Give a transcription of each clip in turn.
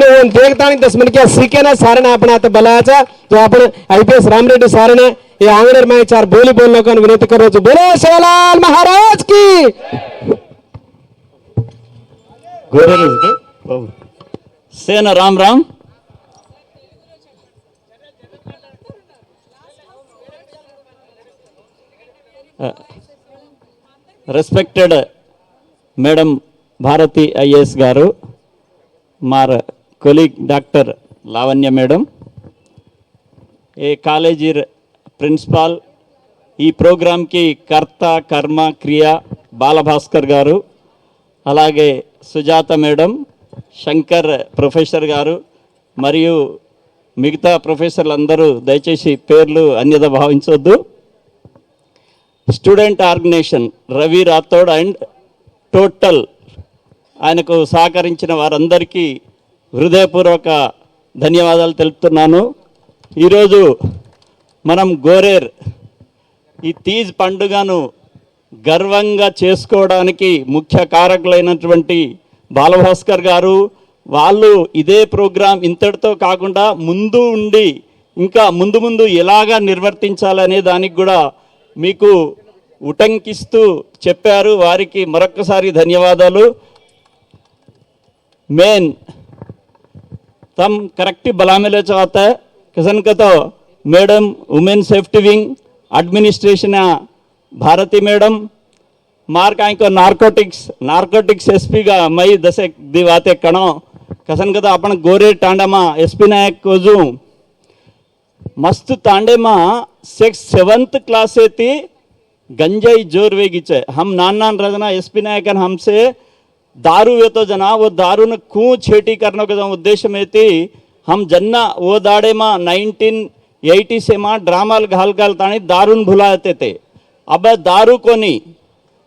आपण देखता नहीं दस मिनट क्या सीखे ना सारे ने आपण आता बलाचा जो आपण आईपीएस रामरेड्डी सारे ने ये आंगणेर में चार बोली बोल लोगों विनंती करो जो बोले शिवलाल महाराज की గోరెలు సేన Ram Ram respected madam Bharati IAS గారు మార్ కొలీగ్ డాక్టర్ లావణ్య మేడం ఏ కాలేజీ ప్రిన్సిపాల్ ఈ ప్రోగ్రాంకి కర్త కర్మ క్రియ బాలభాస్కర్ గారు అలాగే సుజాత మేడం శంకర్ ప్రొఫెసర్ గారు మరియు మిగతా ప్రొఫెసర్లు అందరూ దయచేసి పేర్లు అన్యత భావించవద్దు student organization Ravi Rathod and total ఆయనకు సహకరించిన వారందరికీ హృదయపూర్వక ధన్యవాదాలు తెలుపుతున్నాను. ఈరోజు మనం గోరేర్ ఈ తీజ్ పండుగను గర్వంగా చేసుకోవడానికి ముఖ్య కారకులైనటువంటి బాలభాస్కర్ గారు వాళ్ళు ఇదే ప్రోగ్రాం ఇంతటితో కాకుండా ముందు ఉండి ఇంకా ముందు ముందు ఎలాగా నిర్వర్తించాలనే దానికి కూడా మీకు ఉటంకిస్తూ చెప్పారు. వారికి మరొక్కసారి ధన్యవాదాలు. మెయిన్ तम ತಮ್ಮ ಕರೆಕ್ಟಿವ್ ಬಲ ಮೇಲೆ ಚಾತ ಕಿಸನ್ಕತೋ madam women safety wing administration Bharati madam mark आयको नारकोटिक्स नार्कोटिक्स एसपी का मई दसे दिवाते कणो कसन कतो अपन गोरे टांडा मा एसपी नायक कोजू मस्त तांडे मा सिक्स सेवंथ क्लास थी गंजाई ज़ोर वेगी हम नान नान रजना एसपी नायकन हमसे दारू येतो जना वो दारू न कू छेटी करने का उद्देश्य में थी हम जन्ना वो दाड़े मा नाइनटीन एटी से माँ ड्रामाल घाल घाल ताणी दारून भुलाते थे अब दारू को नहीं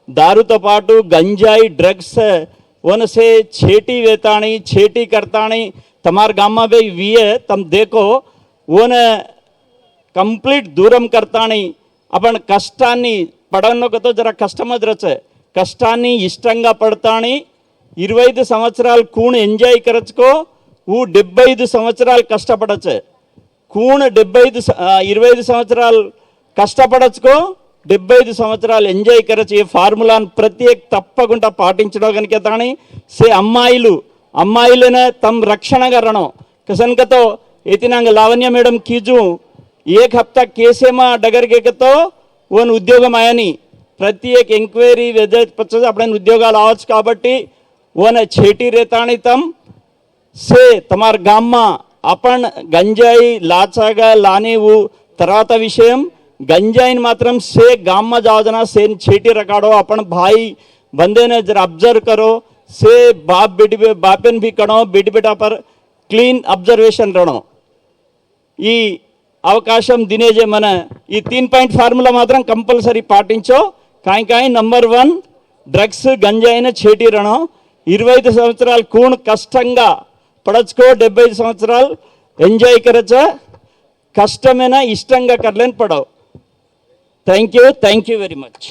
दारू तो पाटू गंजाई ड्रग्स वन से छेटी वेताणी छेटी करताणी तमार गाम में भाई वी है तम देखो वन కంప్లీట్ దూరం కర్తాని అప్పుడు కష్టాన్ని పడన్నొకతో జర కష్టమది రచ కష్టాన్ని ఇష్టంగా పడతాని ఇరవై ఐదు సంవత్సరాలు కూణ ఎంజాయ్ కరచుకో ఊ డెబ్బై ఐదు సంవత్సరాలు కష్టపడచ్చే కూణ డెబ్బై ఐదు ఇరవై ఐదు సంవత్సరాలు కష్టపడచ్చుకో డెబ్బై ఐదు సంవత్సరాలు ఎంజాయ్ కరచు. ఈ ఫార్ములాను ప్రత్యేక తప్పకుండా పాటించడం కనుక తాని సే అమ్మాయిలు అమ్మాయిలనే తమ రక్షణ కరణం కసన్కతో ఎతినాంగ లావణ్య మేడం కీజు ఏక హప్తా కేసేమా డగర్గేకతో ఓన్ ఉద్యోగం ఆయని ప్రత్యేక ఎంక్వైరీ వెదర్ అప్పుడైనా ఉద్యోగాలు అవచ్చు కాబట్టి વને છેટી રેતાણી તમ સે તમાર ગામમાં આપણ గంజాయి లాచాగా లానేవు తర్వాత విషయం గంజాయిని మాత్రం సే గామ్మ జావజన సేన్ చేటి రకాడో అప్పణ భాయి బందేనే జర అబ్జర్వ్ కరో సే బాప్ బేటి బాపెన్ భీ కణో బేటి బేటా పర్ క్లీన్ అబ్జర్వేషన్ రణో ఈ అవకాశం దినేజే మన ఈ తీన్ పాయింట్ ఫార్ములా మాత్రం కంపల్సరీ పాటించో కాయి కాయి నంబర్ వన్ డ్రగ్స్ గంజాయిన చేటి రణం ఇరవై ఐదు సంవత్సరాలు కూణ్ కష్టంగా పడచుకో డెబ్బై ఐదు సంవత్సరాలు ఎంజాయ్ కరచ కష్టమైనా ఇష్టంగా కర్లేని పడవు. Thank you thank you very much